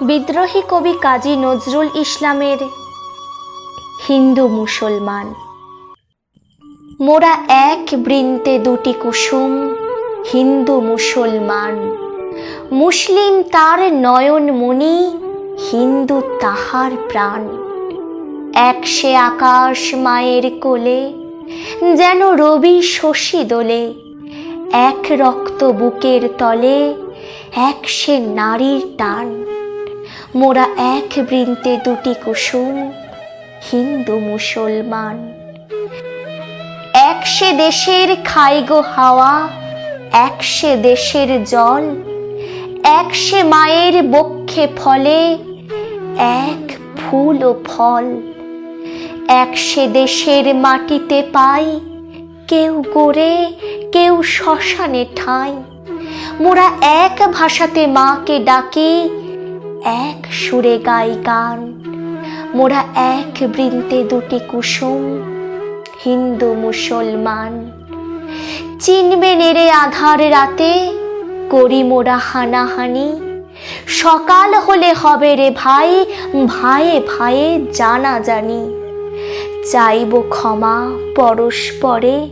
বিদ্রোহী কবি কাজী নজরুল ইসলামের হিন্দু মুসলমান। মোরা এক বৃন্তে দুটি কুসুম, হিন্দু মুসলমান। মুসলিম তার নয়ন মণি, হিন্দু তাহার প্রাণ। এক সে আকাশ মায়ের কোলে, যেন রবি শশী দোলে। এক রক্ত বুকের তলে, এক সে নারীর টান। মোরা এক বৃন্তে দুটি কুসুম, হিন্দু মুসলমান। একশে দেশের খাইগো হাওয়া একশে দেশের জল একশে মায়ের বক্ষে ফলে, এক ফুল ও ফল। একশে দেশের মাটিতে পাই, কেউ গড়ে, কেউ শ্মশানে ঠাঁই। মোরা এক ভাষাতে মাকে ডাকি এক সুরে গাই গান, মোরা এক বৃন্তে দুটি কুসুম, হিন্দু মুসলমান। চিনবে নেড়ে আধার রাতে, করি মোরা হানাহানি। সকাল হলে হবে রে ভাই ভাইয়ে ভাইয়ে জানা জানি। চাইব ক্ষমা পরস্পরে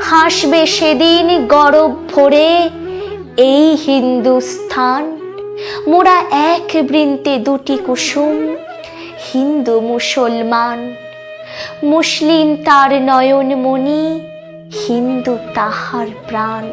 হাসবে সেদিন গরব ভরে, এই হিন্দুস্থান। মোরা এক বৃন্তে দুটি কুসুম হিন্দু মুসলমান। মুসলিম তার নয়ন মণি হিন্দু তাহার প্রাণ।